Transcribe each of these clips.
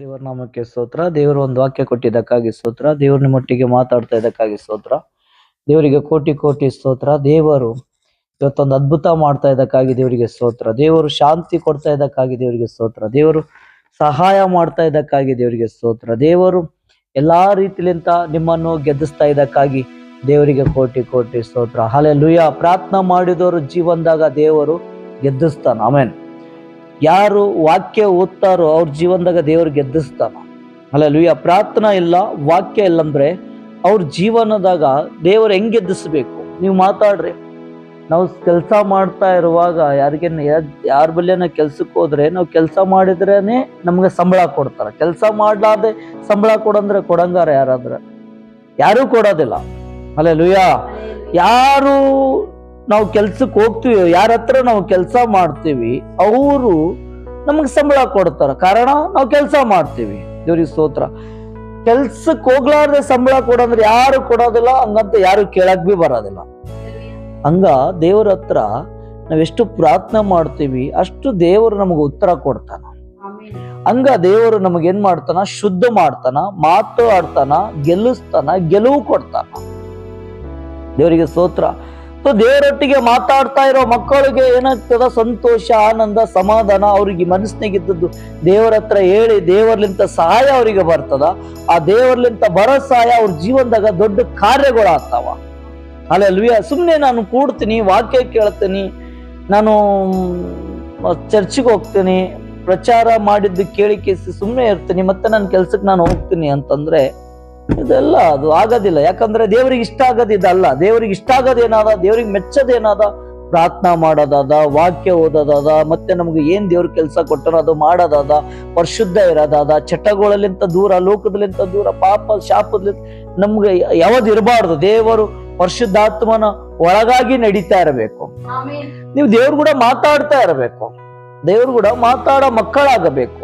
ದೇವರ ನಾಮಕ್ಕೆ ಸ್ತೋತ್ರ. ದೇವರು ಒಂದು ವಾಕ್ಯ ಕೊಟ್ಟಿದ್ದಕ್ಕಾಗಿ ಸ್ತೋತ್ರ. ದೇವ್ರ ನಿಮ್ಮೊಟ್ಟಿಗೆ ಮಾತಾಡ್ತಾ ಇದ್ದಕ್ಕಾಗಿ ಸ್ತೋತ್ರ. ದೇವರಿಗೆ ಕೋಟಿ ಕೋಟಿ ಸ್ತೋತ್ರ. ದೇವರು ಇವತ್ತೊಂದು ಅದ್ಭುತ ಮಾಡ್ತಾ ಇದ್ದಕ್ಕಾಗಿ ದೇವರಿಗೆ ಸ್ತೋತ್ರ. ದೇವರು ಶಾಂತಿ ಕೊಡ್ತಾ ಇದ್ದಕ್ಕಾಗಿ ದೇವರಿಗೆ ಸ್ತೋತ್ರ. ದೇವರು ಸಹಾಯ ಮಾಡ್ತಾ ಇದ್ದಕ್ಕಾಗಿ ದೇವರಿಗೆ ಸ್ತೋತ್ರ. ದೇವರು ಎಲ್ಲಾ ರೀತಿಲಿಂತ ನಿಮ್ಮನ್ನು ಗೆದ್ದಿಸ್ತಾ ಇದ್ದಕ್ಕಾಗಿ ದೇವರಿಗೆ ಕೋಟಿ ಕೋಟಿ ಸ್ತೋತ್ರ. ಹಾಲೆ ಲುಯ್ಯ ಪ್ರಾರ್ಥನಾ ಮಾಡಿದವರು ಜೀವನದಾಗ ದೇವರು ಗೆದ್ದಿಸ್ತಾನ. ಆಮೇನ್ ಯಾರು ವಾಕ್ಯ ಓದ್ತಾರೋ ಅವ್ರ ಜೀವನದಾಗ ದೇವ್ರು ಗೆದ್ದಿಸ್ತಾನ. ಅಲ್ಲ ಲುಯ್ಯ ಪ್ರಾರ್ಥನಾ ಇಲ್ಲ, ವಾಕ್ಯ ಇಲ್ಲಂದ್ರೆ ಅವ್ರ ಜೀವನದಾಗ ದೇವರು ಹೆಂಗ್ ಗೆದ್ದಿಸ್ಬೇಕು? ನೀವು ಮಾತಾಡ್ರಿ. ನಾವು ಕೆಲಸ ಮಾಡ್ತಾ ಇರುವಾಗ ಯಾರಿಗೆ ಯಾರ ಬಲ್ಲೇನ ಕೆಲ್ಸಕ್ಕೆ ಹೋದ್ರೆ ನಾವು ಕೆಲಸ ಮಾಡಿದ್ರೇನೆ ನಮ್ಗೆ ಸಂಬಳ ಕೊಡ್ತಾರ. ಕೆಲಸ ಮಾಡ್ಲಾರ್ದೆ ಸಂಬಳ ಕೊಡಂದ್ರೆ ಕೊಡಂಗಾರ ಯಾರಾದ್ರೆ? ಯಾರೂ ಕೊಡೋದಿಲ್ಲ. ಅಲ್ಲ ಯಾರು ನಾವು ಕೆಲ್ಸಕ್ಕೆ ಹೋಗ್ತೀವಿ, ಯಾರ ಹತ್ರ ನಾವು ಕೆಲಸ ಮಾಡ್ತೀವಿ, ಅವರು ನಮಗೆ ಸಂಬಳ ಕೊಡ್ತಾರ. ಕಾರಣ ನಾವು ಕೆಲಸ ಮಾಡ್ತೀವಿ. ದೇವ್ರಿಗೆ ಸ್ತೋತ್ರ. ಕೆಲ್ಸಕ್ಕೆ ಹೋಗ್ಲಾರ್ದೆ ಸಂಬಳ ಕೊಡಂದ್ರೆ ಯಾರು ಕೊಡೋದಿಲ್ಲ, ಹಂಗಂತ ಯಾರು ಕೇಳಕ್ ಬಿ ಬರೋದಿಲ್ಲ. ಹಂಗ ದೇವ್ರ ಹತ್ರ ನಾವೆಷ್ಟು ಪ್ರಾರ್ಥನೆ ಮಾಡ್ತೀವಿ, ಅಷ್ಟು ದೇವರು ನಮಗೆ ಉತ್ತರ ಕೊಡ್ತಾನ. ಹಂಗ ದೇವರು ನಮಗೆ ಏನ್ ಮಾಡ್ತಾನ? ಶುದ್ಧ ಮಾಡ್ತಾನ ಮಾತು ಆಡ್ತಾನ ಗೆಲ್ಲಿಸ್ತಾನ, ಗೆಲುವು ಕೊಡ್ತಾನ. ದೇವರಿಗೆ ಸ್ತೋತ್ರ. ಸೊ ದೇವರೊಟ್ಟಿಗೆ ಮಾತಾಡ್ತಾ ಇರೋ ಮಕ್ಕಳಿಗೆ ಏನಾಗ್ತದ? ಸಂತೋಷ, ಆನಂದ, ಸಮಾಧಾನ ಅವ್ರಿಗೆ ಮನಸ್ಸಿನಾಗಿದ್ದದ್ದು. ದೇವರ ಹತ್ರ ಹೇಳಿ ದೇವರ್ಲಿಂತ ಸಹಾಯ ಅವರಿಗೆ ಬರ್ತದ. ಆ ದೇವರ್ಲಿಂತ ಬರೋ ಸಹಾಯ ಅವ್ರ ಜೀವನದಾಗ ದೊಡ್ಡ ಕಾರ್ಯಗಳಾಗ್ತಾವ. ಅಲ್ಲೆಲ್ವಿಯ ಸುಮ್ಮನೆ ನಾನು ಕೂಡ್ತೀನಿ, ವಾಕ್ಯ ಕೇಳ್ತೀನಿ, ನಾನು ಚರ್ಚಿಗೆ ಹೋಗ್ತೀನಿ, ಪ್ರಚಾರ ಮಾಡಿದ್ದು ಕೇಳಿ ಕೇಸಿ ಸುಮ್ಮನೆ ಇರ್ತೀನಿ, ಮತ್ತೆ ನನ್ನ ಕೆಲ್ಸಕ್ಕೆ ನಾನು ಹೋಗ್ತೀನಿ ಅಂತಂದ್ರೆ ಇದೆಲ್ಲ ಅದು ಆಗೋದಿಲ್ಲ. ಯಾಕಂದ್ರೆ ದೇವರಿಗೆ ಇಷ್ಟ ಆಗೋದಿದಲ್ಲ ದೇವರಿಗೆ ಇಷ್ಟ ಆಗೋದೇನಾದ ದೇವರಿಗೆ ಮೆಚ್ಚೋದೇನಾದ ಪ್ರಾರ್ಥನಾ ಮಾಡೋದಾದ ವಾಕ್ಯ ಓದೋದಾದ ಮತ್ತೆ ನಮ್ಗೆ ಏನ್ ದೇವ್ರ ಕೆಲಸ ಕೊಟ್ಟರೋ ಅದು ಮಾಡೋದಾದ ಪರಿಶುದ್ಧ ಇರೋದಾದ ಚಟಗಳಲ್ಲಿಂತ ದೂರ ಲೋಕದಲ್ಲಿಂತ ದೂರ ಪಾಪ ಶಾಪದಲ್ಲಿ ನಮ್ಗೆ ಯಾವ್ದು ಇರಬಾರ್ದು. ದೇವರು ಪರಿಶುದ್ಧಾತ್ಮನ ಒಳಗಾಗಿ ನಡೀತಾ ಇರಬೇಕು. ನೀವು ದೇವ್ರ ಕೂಡ ಮಾತಾಡ್ತಾ ಇರಬೇಕು. ದೇವ್ರ ಕೂಡ ಮಾತಾಡೋ ಮಕ್ಕಳಾಗಬೇಕು.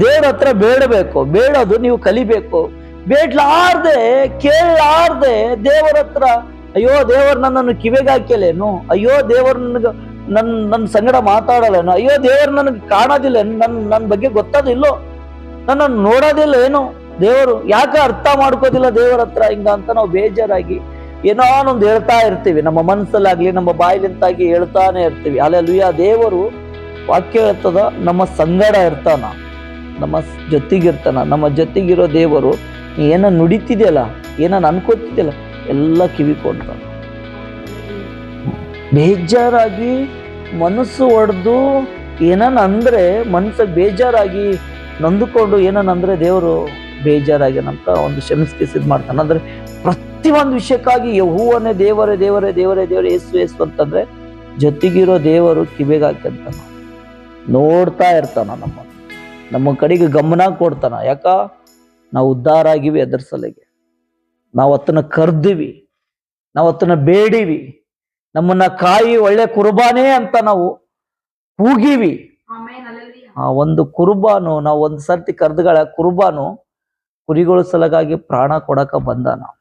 ದೇವ್ರ ಹತ್ರ ಬೇಡಬೇಕು. ಬೇಡೋದು ನೀವು ಕಲಿಬೇಕು. ಬೇಡ್ಲಾರ್ದೆ, ಕೇಳಲಾರ್ದೆ ದೇವರ ಹತ್ರ, ಅಯ್ಯೋ, ದೇವರು ನನ್ನನ್ನು ಕಿವಿಗೆ ಹಾಕಿಯಲೇನು ಅಯ್ಯೋ, ದೇವರು ನನಗೆ ನನ್ನ ನನ್ನ ಸಂಗಡ ಮಾತಾಡಲೇನು? ಅಯ್ಯೋ, ದೇವರು ನನಗೆ ಕಾಣೋದಿಲ್ಲ ನನ್ನ ನನ್ನ ಬಗ್ಗೆ ಗೊತ್ತದಿಲ್ಲೋ? ನನ್ನನ್ನು ನೋಡೋದಿಲ್ಲ ಏನು ದೇವರು ಯಾಕೆ ಅರ್ಥ ಮಾಡ್ಕೋದಿಲ್ಲ ದೇವರ ಹತ್ರ? ಹಿಂಗ ಅಂತ ನಾವು ಬೇಜಾರಾಗಿ ಏನೋ ಒಂದು ಹೇಳ್ತಾ ಇರ್ತೀವಿ. ನಮ್ಮ ಮನಸ್ಸಲ್ಲಾಗ್ಲಿ, ನಮ್ಮ ಬಾಯಿಲಿಂತಾಗಿ ಹೇಳ್ತಾನೆ ಇರ್ತೀವಿ. ಅಲ್ಲೆಲ್ಲುಯ್ಯ ದೇವರು ವಾಕ್ಯ ಹೇಳ್ತದ, ನಮ್ಮ ಸಂಗಡ ಇರ್ತಾನ, ನಮ್ಮ ಜೊತೆಗಿರ್ತಾನ, ನಮ್ಮ ಜೊತೆಗಿರೋ ದೇವರು ನೀ ಏನ ನುಡಿತಿದೆಯಲ್ಲ ಏನನ್ನ ಅನ್ಕೋತಿದ್ಯಲ್ಲ, ಎಲ್ಲ ಕಿವಿ ಕೊಡ್ತಾನ ಬೇಜಾರಾಗಿ ಮನಸ್ಸು ಒಡೆದು ಏನನ್ನ ಅಂದ್ರೆ ಮನಸ್ಸಿಗೆ ಬೇಜಾರಾಗಿ ನೊಂದುಕೊಂಡು ಏನನ್ನ ಅಂದ್ರೆ ದೇವರು ಬೇಜಾರಾಗಿ ಅಂತ ಒಂದು ಕ್ಷಮಿಸ್ಕಿಸ್ ಇದು ಮಾಡ್ತಾನೆ. ಅಂದ್ರೆ ಪ್ರತಿಯೊಂದು ವಿಷಯಕ್ಕಾಗಿ ಯಹೂವನೇ ದೇವರೇ ದೇವರೇ ದೇವರೇ ದೇವರೇ ಏಸು ಏಸು ಅಂತಂದರೆ ಜೊತೆಗಿರೋ ದೇವರು ಕಿವಿಗಾಕಂತ ನೋಡ್ತಾ ಇರ್ತಾನ ನಮ್ಮ ನಮ್ಮ ಕಡೆಗೆ ಗಮನ ಕೊಡ್ತಾನ. ಯಾಕ? ನಾವು ಉದ್ಧಾರ ಆಗಿವಿ ಅದರ ಸಲಿಗೆ. ನಾವು ಅತ್ತನ ಕರ್ದಿವಿ. ನಾವು ಅತ್ತನ ಬೇಡಿವಿ. ನಮ್ಮನ್ನ ಕಾಯಿ ಒಳ್ಳೆ ಕುರ್ಬಾನೇ ಅಂತ ನಾವು ಕೂಗಿವಿ. ಆ ಒಂದು ಕುರುಬಾನು ನಾವು ಒಂದ್ ಸರ್ತಿ ಕರ್ದಗಳ ಕುರುಬಾನು ಕುರಿಗಳ ಸಲಗಾಗಿ ಪ್ರಾಣ ಕೊಡಕ ನಾವು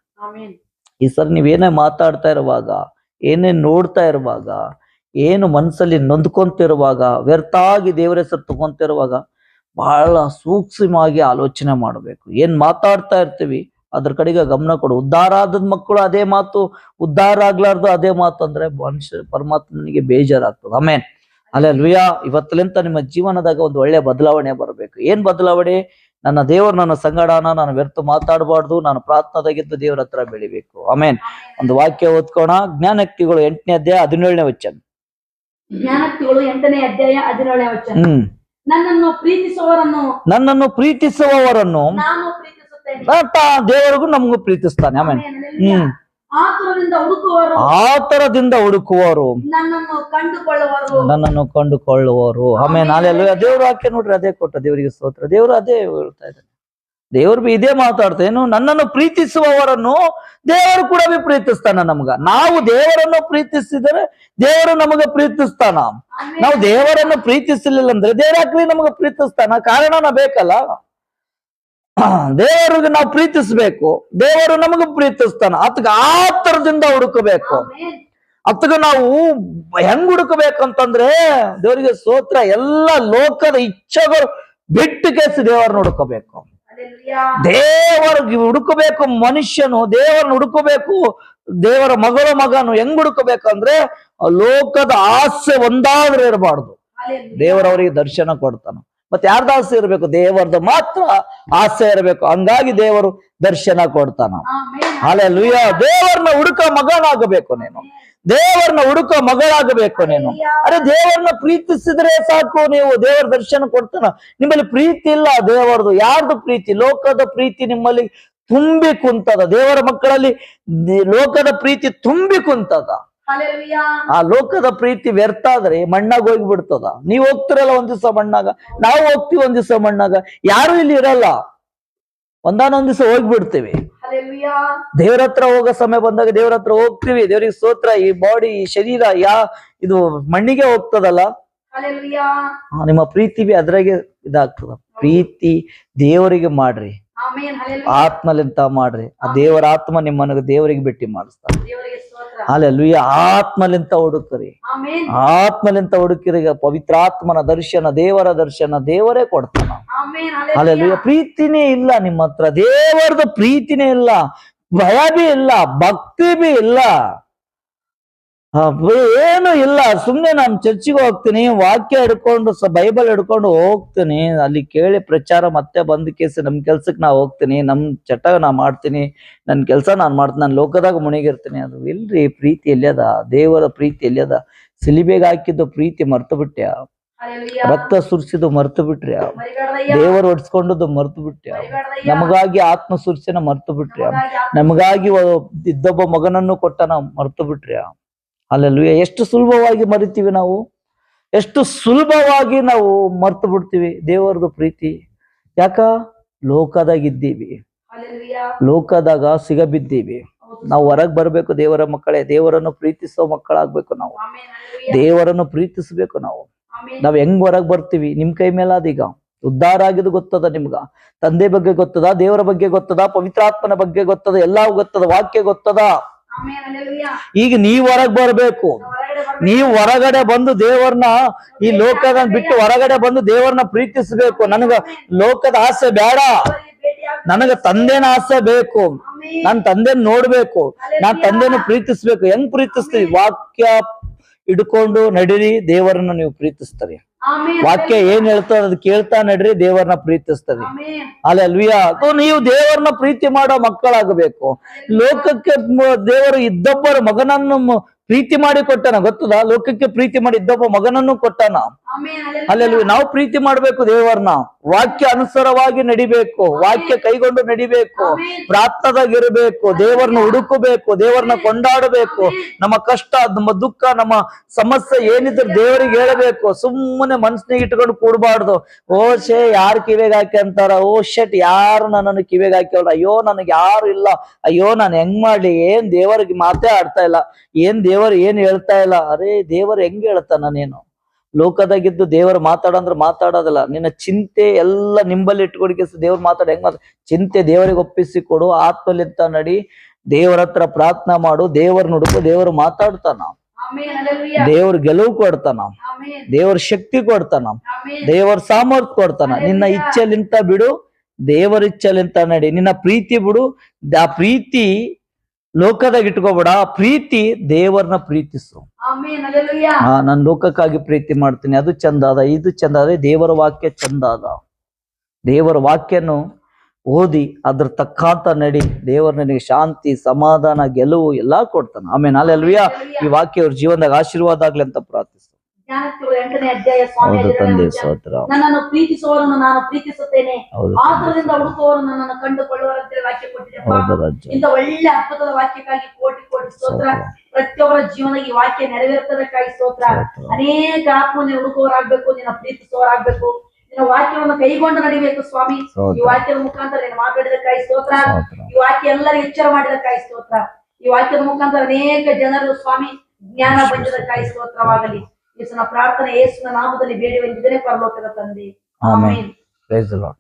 ಈ ಸರ್ ನೀವೇನೇ ಮಾತಾಡ್ತಾ ಇರುವಾಗ ಏನೇ ನೋಡ್ತಾ ಇರುವಾಗ ಏನು ಮನಸ್ಸಲ್ಲಿ ನೊಂದ್ಕೊಂತಿರುವಾಗ ವ್ಯರ್ಥ ಆಗಿ ದೇವರ ಹೆಸರು ತಗೊಂತಿರುವಾಗ ಬಹಳ ಸೂಕ್ಷ್ಮವಾಗಿ ಆಲೋಚನೆ ಮಾಡಬೇಕು. ಏನ್ ಮಾತಾಡ್ತಾ ಇರ್ತೀವಿ ಅದ್ರ ಕಡೆಗೆ ಗಮನ ಕೊಡು. ಉದ್ಧಾರ ಆದದ ಮಕ್ಕಳು ಅದೇ ಮಾತು ಉದ್ಧಾರ ಆಗ್ಲಾರ್ದು ಅದೇ ಮಾತು ಅಂದ್ರೆ ಮನುಷ್ಯ ಪರಮಾತ್ಮನಿಗೆ ಬೇಜಾರಾಗ್ತದೆ. ಆಮೇನ್. ಅಲ್ಲೇ ಲುಯ ಇವತ್ತಲಿಂತ ನಿಮ್ಮ ಜೀವನದಾಗ ಒಂದು ಒಳ್ಳೆ ಬದಲಾವಣೆ ಬರಬೇಕು. ಏನ್ ಬದಲಾವಣೆ? ನನ್ನ ದೇವರು ನನ್ನ ಸಂಗಡನ ನಾನು ವ್ಯರ್ಥ ಮಾತಾಡಬಾರ್ದು ನಾನು ಪ್ರಾರ್ಥನಾದಾಗಿದ್ದು ದೇವ್ರ ಹತ್ರ ಬೆಳಿಬೇಕು. ಆಮೇನ್. ಒಂದು ವಾಕ್ಯ ಓದ್ಕೋಣ. ಜ್ಞಾನಕ್ತಿಗಳು ಎಂಟನೇ ಅಧ್ಯಾಯ ಹದಿನೇಳನೇ ವಚನ. ಜ್ಞಾನಕ್ತಿಗಳು ಎಂಟನೇ ಅಧ್ಯಾಯ ಹದಿನೇಳನೇ ವಚನ. ಹ್ಮ್. ನನ್ನನ್ನು ಪ್ರೀತಿಸುವವರನ್ನು ನನ್ನನ್ನು ಪ್ರೀತಿಸುವವರನ್ನು ನಾನು ಪ್ರೀತಿಸುತ್ತೇನೆ. ಆತ ದೇವರಿಗೂ ನಮಗೂ ಪ್ರೀತಿಸ್ತಾನೆ. ಆಮೇಲೆ ಹ್ಮ್. ಆತರದಿಂದ ಹುಡುಕುವವರು ನನ್ನನ್ನು ಕಂಡುಕೊಳ್ಳುವರು. ನನ್ನನ್ನು ಕಂಡುಕೊಳ್ಳುವರು. ಆಮೇಲೆ ದೇವರು ದೇವ್ರು ಹಾಕಿ ನೋಡ್ರಿ ಅದೇ ಕೊಟ್ಟ ದೇವರಿಗೆ ಸ್ತೋತ್ರ. ದೇವರು ಅದೇ ಹೇಳ್ತಾ ಇದ್ದಾನೆ ದೇವ್ರು ಬಿ ಇದೇ ಮಾತಾಡ್ತೇನು ನನ್ನನ್ನು ಪ್ರೀತಿಸುವವರನ್ನು ದೇವರು ಕೂಡ ಬಿ ಪ್ರೀತಿಸ್ತಾನ ನಮ್ಗ. ನಾವು ದೇವರನ್ನು ಪ್ರೀತಿಸಿದರೆ ದೇವರು ನಮಗ ಪ್ರೀತಿಸ್ತಾನ. ನಾವು ದೇವರನ್ನು ಪ್ರೀತಿಸಲಿಲ್ಲ ಅಂದ್ರೆ ದೇವರಾಗ್ಲಿ ನಮಗ ಪ್ರೀತಿಸ್ತಾನ. ಕಾರಣನ ಬೇಕಲ್ಲ? ದೇವರಿಗೆ ನಾವು ಪ್ರೀತಿಸ್ಬೇಕು. ದೇವರು ನಮಗ ಪ್ರೀತಿಸ್ತಾನ. ಅತ್ಗ ಆ ತರದಿಂದ ಹುಡುಕಬೇಕು. ಅತ್ಗ ನಾವು ಹೆಂಗ್ ಹುಡುಕಬೇಕಂತಂದ್ರೆ ದೇವರಿಗೆ ಸ್ತೋತ್ರ ಎಲ್ಲ ಲೋಕದ ಇಚ್ಛೆಗಳು ಬಿಟ್ಟು ಕೇಸಿ ದೇವರನ್ನ ಹುಡುಕಬೇಕು. ದೇವರಿಗೆ ಹುಡುಕಬೇಕು ಮನುಷ್ಯನು ದೇವರನ್ನ ಹುಡುಕಬೇಕು ದೇವರ ಮಗಳು ಮಗನು ಹೆಂಗ್ ಹುಡುಕಬೇಕಂದ್ರೆ ಅಂದ್ರೆ ಲೋಕದ ಆಸೆ ಒಂದಾದ್ರೂ ಇರಬಾರ್ದು. ದೇವರವರಿಗೆ ದರ್ಶನ ಕೊಡ್ತಾನ. ಮತ್ತೆ ಯಾರ್ದ ಆಸೆ ಇರಬೇಕು? ದೇವರದ್ದು ಮಾತ್ರ ಆಸೆ ಇರಬೇಕು. ಹಂಗಾಗಿ ದೇವರು ದರ್ಶನ ಕೊಡ್ತಾನ. ಅಲ್ಲೇ ಲುಯ್ಯ ದೇವರನ್ನ ಹುಡುಕ ಮಗನಾಗಬೇಕು ನೀನು. ದೇವರನ್ನ ಹುಡುಕ ಮಗಳಾಗಬೇಕು ನೀನು. ಅರೆ ದೇವರನ್ನ ಪ್ರೀತಿಸಿದ್ರೆ ಸಾಕು ನೀವು. ದೇವರ ದರ್ಶನ ಕೊಡ್ತಾನ. ನಿಮ್ಮಲ್ಲಿ ಪ್ರೀತಿ ಇಲ್ಲ ದೇವರದು. ಯಾರ್ದು ಪ್ರೀತಿ? ಲೋಕದ ಪ್ರೀತಿ ನಿಮ್ಮಲ್ಲಿ ತುಂಬಿ ಕುಂತದ. ದೇವರ ಮಕ್ಕಳಲ್ಲಿ ಲೋಕದ ಪ್ರೀತಿ ತುಂಬಿ ಕುಂತದ. ಆ ಲೋಕದ ಪ್ರೀತಿ ವ್ಯರ್ಥ ಆದ್ರೆ ಮಣ್ಣಾಗ ಹೋಗ್ಬಿಡ್ತದ. ನೀವ್ ಹೋಗ್ತಿರಲ್ಲ ಒಂದ್ ದಿವಸ ಮಣ್ಣಾಗ. ನಾವು ಹೋಗ್ತಿವಿ ಒಂದ್ ದಿವಸ ಮಣ್ಣಾಗ. ಯಾರು ಇಲ್ಲಿ ಇರಲ್ಲ. ಒಂದಾನೊಂದ್ ದಿವಸ ಹೋಗ್ಬಿಡ್ತೀವಿ. ದೇವ್ರ ಹತ್ರ ಹೋಗೋ ಸಮಯ ಬಂದಾಗ ದೇವ್ರ ಹತ್ರ ಹೋಗ್ತೀವಿ ದೇವ್ರಿಗೆ ಸ್ತೋತ್ರ ಈ ಬಾಡಿ ಈ ಶರೀರ ಯಾ ಇದು ಮಣ್ಣಿಗೆ ಹೋಗ್ತದಲ್ಲ. ನಿಮ್ಮ ಪ್ರೀತಿ ಬಿ ಅದ್ರಾಗೆ ಇದಾಗ್ತದ ಪ್ರೀತಿ ದೇವರಿಗೆ ಮಾಡ್ರಿ. ಆತ್ಮಲಿಂತ ಮಾಡ್ರಿ. ಆ ದೇವರ ಆತ್ಮ ನಿಮ್ಮನ್ನ ದೇವರಿಗೆ ಭೇಟಿ ಮಾಡಿಸ್ತಾರೆ. ಅಲ್ಲೆಲ್ಲುಯ್ಯ ಆತ್ಮಲಿಂತ ಹುಡುಕ್ರಿ. ಆತ್ಮಲಿಂತ ಹುಡುಕಿರಿ ಪವಿತ್ರಾತ್ಮನ ದರ್ಶನ ದೇವರ ದರ್ಶನ ದೇವರೇ ಕೊಡ್ತಾನ. ಅಲ್ಲೇ ಅಲ್ಲೆಲ್ಲುಯ್ಯ ಪ್ರೀತಿನೇ ಇಲ್ಲ ನಿಮ್ಮ ಹತ್ರ. ದೇವರದ ಪ್ರೀತಿನೇ ಇಲ್ಲ ಭಯ ಬಿ ಇಲ್ಲ ಭಕ್ತಿ ಬಿ ಇಲ್ಲ. ಏನು ಇಲ್ಲ ಸುಮ್ಮನೆ ನಾನು ಚರ್ಚಿಗೆ ಹೋಗ್ತೀನಿ ವಾಕ್ಯ ಹಿಡ್ಕೊಂಡು ಸ ಬೈಬಲ್ ಹಿಡ್ಕೊಂಡು ಹೋಗ್ತೀನಿ. ಅಲ್ಲಿ ಕೇಳಿ ಪ್ರಚಾರ ಮತ್ತೆ ಬಂದ ಕೇಸಿ ನಮ್ಮ ಕೆಲ್ಸಕ್ಕೆ ನಾ ಹೋಗ್ತೀನಿ ನಮ್ ಚಟ ನಾ ಮಾಡ್ತೀನಿ ನನ್ ಕೆಲಸ ನಾನ್ ಮಾಡ್ತೀನಿ ನಾನು ಲೋಕದಾಗ ಮುಣಿಗಿರ್ತೀನಿ. ಅದು ಇಲ್ರಿ ಪ್ರೀತಿ ಎಲ್ಲಿಯದ? ದೇವರ ಪ್ರೀತಿ ಎಲ್ಲಿಯದ? ಸಿಲಿಬೆಗೆ ಹಾಕಿದ್ದು ಪ್ರೀತಿ ಮರ್ತು ಬಿಟ್ಟ್ಯಾ Hallelujah. ರಕ್ತ ಸುರಿಸಿದ್ದು ಮರ್ತು ಬಿಟ್ರಿ. ದೇವರು ಒಡ್ಸ್ಕೊಂಡದ್ದು ಮರ್ತು ಬಿಟ್ಟ್ಯಾ ನಮಗಾಗಿ ಆತ್ಮ ಸುರಿಸಿನ ಮರ್ತು ಬಿಟ್ರಿ ನಮಗಾಗಿ ಇದ್ದೊಬ್ಬ ಮಗನನ್ನು ಕೊಟ್ಟನ ಮರ್ತು ಬಿಟ್ರ್ಯಾ ಅಲ್ಲೆಲ್ಲೂ ಎಷ್ಟು ಸುಲಭವಾಗಿ ಮರಿತೀವಿ ನಾವು? ಎಷ್ಟು ಸುಲಭವಾಗಿ ನಾವು ಮರ್ತು ಬಿಡ್ತೀವಿ? ದೇವರದು ಪ್ರೀತಿ. ಯಾಕ? ಲೋಕದಾಗಿದ್ದೀವಿ. ಲೋಕದಾಗ ಸಿಗಬಿದ್ದೀವಿ. ನಾವು ಹೊರಗೆ ಬರಬೇಕು ದೇವರ ಮಕ್ಕಳೇ. ದೇವರನ್ನು ಪ್ರೀತಿಸೋ ಮಕ್ಕಳಾಗ್ಬೇಕು ನಾವು. ದೇವರನ್ನು ಪ್ರೀತಿಸಬೇಕು ನಾವು. ನಾವು ಹೆಂಗ್ ಹೊರಗ್ ಬರ್ತೀವಿ? ನಿಮ್ ಕೈ ಮೇಲೆ ಅದೀಗ ಉದ್ಧಾರ ಆಗಿದ್ದು ಗೊತ್ತದ ನಿಮ್ಗ? ತಂದೆ ಬಗ್ಗೆ ಗೊತ್ತದ? ದೇವರ ಬಗ್ಗೆ ಗೊತ್ತದ? ಪವಿತ್ರಾತ್ಮನ ಬಗ್ಗೆ ಗೊತ್ತದ? ಎಲ್ಲಾವು ಗೊತ್ತದ? ವಾಕ್ಯ ಗೊತ್ತದ. ಈಗ ನೀವ್ ಹೊರಗ್ ಬರ್ಬೇಕು. ನೀವು ಹೊರಗಡೆ ಬಂದು ದೇವರನ್ನ ಈ ಲೋಕದ ಬಿಟ್ಟು ಹೊರಗಡೆ ಬಂದು ದೇವರನ್ನ ಪ್ರೀತಿಸಬೇಕು. ನನಗ ಲೋಕದ ಆಸೆ ಬೇಡ. ನನಗ ತಂದೆನ ಆಸೆ ಬೇಕು. ನನ್ ತಂದೆನ ನೋಡ್ಬೇಕು. ನಾನ್ ತಂದೆನ ಪ್ರೀತಿಸ್ಬೇಕು. ಹೆಂಗ್ ಪ್ರೀತಿಸ್ತೀವಿ ವಾಕ್ಯ ಹಿಡ್ಕೊಂಡು ನಡೀರಿ. ದೇವರನ್ನ ನೀವು ಪ್ರೀತಿಸ್ತಾರೆ. ವಾಕ್ಯ ಏನ್ ಹೇಳ್ತಾರ ಅದು ಕೇಳ್ತಾ ನಡ್ರಿ ದೇವರನ್ನ ಪ್ರೀತಿಸ್ತದೆ. ಅಲ್ಲಿ ಅಲ್ವಿಯ ಅದು ನೀವು ದೇವರನ್ನ ಪ್ರೀತಿ ಮಾಡೋ ಮಕ್ಕಳಾಗಬೇಕು. ಲೋಕಕ್ಕೆ ದೇವರು ಇದ್ದೊಬ್ಬರ ಮಗನನ್ನು ಪ್ರೀತಿ ಮಾಡಿ ಕೊಟ್ಟನ ಗೊತ್ತದ? ಲೋಕಕ್ಕೆ ಪ್ರೀತಿ ಮಾಡಿ ಇದ್ದೊಬ್ಬ ಮಗನನ್ನು ಕೊಟ್ಟನ? Hallelujah. ನಾವು ಪ್ರೀತಿ ಮಾಡ್ಬೇಕು ದೇವರನ್ನ. ವಾಕ್ಯ ಅನುಸಾರವಾಗಿ ನಡಿಬೇಕು. ವಾಕ್ಯ ಕೈಗೊಂಡು ನಡಿಬೇಕು. ಪ್ರಾರ್ಥದಾಗ ಇರಬೇಕು ದೇವರನ್ನ ಹುಡುಕಬೇಕು. ದೇವರನ್ನ ಕೊಂಡಾಡಬೇಕು. ನಮ್ಮ ಕಷ್ಟ ನಮ್ಮ ದುಃಖ ನಮ್ಮ ಸಮಸ್ಯೆ ಏನಿದ್ರು ದೇವರಿಗೆ ಹೇಳಬೇಕು. ಸುಮ್ಮನೆ ಮನ್ಸ್ನಾಗ ಇಟ್ಕೊಂಡು ಕೂಡಬಾರ್ದು. ಓ ಶೇ ಯಾರು ಕಿವಿಗೆ ಹಾಕಿ ಅಂತಾರ? ಓ ಶೆಟ್ ಯಾರು ನನ್ನನ್ನು ಕಿವಿಗೆ ಹಾಕಿವಲ್ಲ ಅಯ್ಯೋ ನನಗೆ ಯಾರು ಇಲ್ಲ. ಅಯ್ಯೋ ನಾನು ಹೆಂಗ್ ಮಾಡ್ಲಿ? ಏನ್ ದೇವರಿಗೆ ಮಾತೇ ಆಡ್ತಾ ಇಲ್ಲ. ಏನ್ ದೇವರು ಏನ್ ಹೇಳ್ತಾ ಇಲ್ಲ? ಅರೇ ದೇವರು ಹೆಂಗ್ ಹೇಳ್ತಾನ ನೀನು? ಲೋಕದಾಗಿದ್ದು ದೇವರು ಮಾತಾಡಂದ್ರೆ ಮಾತಾಡೋದಿಲ್ಲ. ನಿನ್ನ ಚಿಂತೆ ಎಲ್ಲ ನಿಂಬಲ್ಲಿ ಇಟ್ಕೊಡಿಕೆ ದೇವ್ರು ಮಾತಾಡ ಹೆಂಗ್ ಮಾತಾಡ? ಚಿಂತೆ ದೇವರಿಗೆ ಒಪ್ಪಿಸಿ ಕೊಡು ಆತ್ಮಲಿಂತ ನಡಿ ದೇವರ ಹತ್ರ ಪ್ರಾರ್ಥನಾ ಮಾಡು ದೇವರ ನುಡುಕು ದೇವರು ಮಾತಾಡ್ತಾನ. ದೇವ್ರ ಗೆಲುವು ಕೊಡ್ತಾನ. ದೇವ್ರ ಶಕ್ತಿ ಕೊಡ್ತಾನ. ದೇವರ ಸಾಮರ್ಥ್ಯ ಕೊಡ್ತಾನ. ನಿನ್ನ ಇಚ್ಛೆಲಿಂತ ಬಿಡು ದೇವರ ಇಚ್ಛೆಲಿಂತ ನಡಿ. ನಿನ್ನ ಪ್ರೀತಿ ಬಿಡು ಆ ಪ್ರೀತಿ ಲೋಕದಾಗ ಇಟ್ಕೋಬೇಡ. ಆ ಪ್ರೀತಿ ದೇವರನ್ನ ಪ್ರೀತಿಸು. ನಾನ್ ಲೋಕಕ್ಕಾಗಿ ಪ್ರೀತಿ ಮಾಡ್ತೀನಿ. ಅದು ಚಂದ ಅದ ಇದು ಚಂದ ಅದ ದೇವರ ವಾಕ್ಯ ಚಂದ ಅದ. ದೇವರ ವಾಕ್ಯನು ಓದಿ ಅದ್ರ ತಕ್ಕಂತ ನಡಿ. ದೇವರ ನನಗೆ ಶಾಂತಿ ಸಮಾಧಾನ ಗೆಲುವು ಎಲ್ಲಾ ಕೊಡ್ತಾನೆ. ಆಮೇಲೆ ಅಲ್ವಿಯಾ ಈ ವಾಕ್ಯ ಅವ್ರ ಜೀವನದಾಗ ಆಶೀರ್ವಾದ ಆಗ್ಲಿ ಅಂತ ಪ್ರಾರ್ಥಿಸ್ತಾನೆ. ಜ್ಞಾನೋಕ್ತಿಗಳು ಎಂಟನೇ ಅಧ್ಯಾಯ ಸ್ವಾಮಿ ಹೌದು ಹದಿನೇಳನೇ ತಂದೆ ಸ್ತೋತ್ರ ನನ್ನನ್ನು ಪ್ರೀತಿಸುವವರನ್ನು ನಾನು ಪ್ರೀತಿಸುತ್ತೇನೆ. ಹೌದು ಆತುರದಿಂದ ಹುಡುಕುವವರು ನನ್ನನ್ನು ಕಂಡುಕೊಳ್ಳುವಂತೆ ವಾಕ್ಯ ಕೊಟ್ಟಿದೆ. ಇಂತ ಇಂಥ ಒಳ್ಳೆ ಅದ್ಭುತದ ವಾಕ್ಯಕ್ಕಾಗಿ ಕೋಟಿ ಕೋಟಿ ಸ್ತೋತ್ರ. ಪ್ರತಿಯೊಬ್ಬರ ಜೀವನ ಈ ವಾಕ್ಯ ನೆರವೇರ್ತದಕ್ಕಾಗಿ ಸ್ತೋತ್ರ. ಸ್ತೋತ್ರ. ಅನೇಕ ಆತ್ಮ ಹುಡುಕುವವರಾಗ್ಬೇಕು ನಿನ್ನ ಪ್ರೀತಿಸುವವರಾಗ್ಬೇಕು. ನಿನ್ನ ವಾಕ್ಯವನ್ನು ಕೈಗೊಂಡು ನಡಿಬೇಕು ಸ್ವಾಮಿ. ಈ ವಾಕ್ಯದ ಮುಖಾಂತರ ನೀನು ಮಾತಾಡಿದಕ್ಕಾಗಿ ಸ್ತೋತ್ರ. ಸ್ತೋತ್ರ. ಈ ವಾಕ್ಯ ಎಲ್ಲರಿಗೂ ಎಚ್ಚರ ಮಾಡಿದಕ್ಕಾಗಿ ಸ್ತೋತ್ರ. ಈ ವಾಕ್ಯದ ಮುಖಾಂತರ ಅನೇಕ ಜನರು ಸ್ವಾಮಿ ಜ್ಞಾನ ಬಂದಿದ್ದಕ್ಕಾಗಿ ಸ್ತೋತ್ರವಾಗಲಿ. ಯೇಸುನ ಪ್ರಾರ್ಥನೆ ಯೇಸುನ ನಾಮದಲ್ಲಿ ಬೇಡಿ ಬಂದಿದ್ದೇನೆ ಪರಲೋಕದ ತಂದೆ amen. Amen Praise the Lord.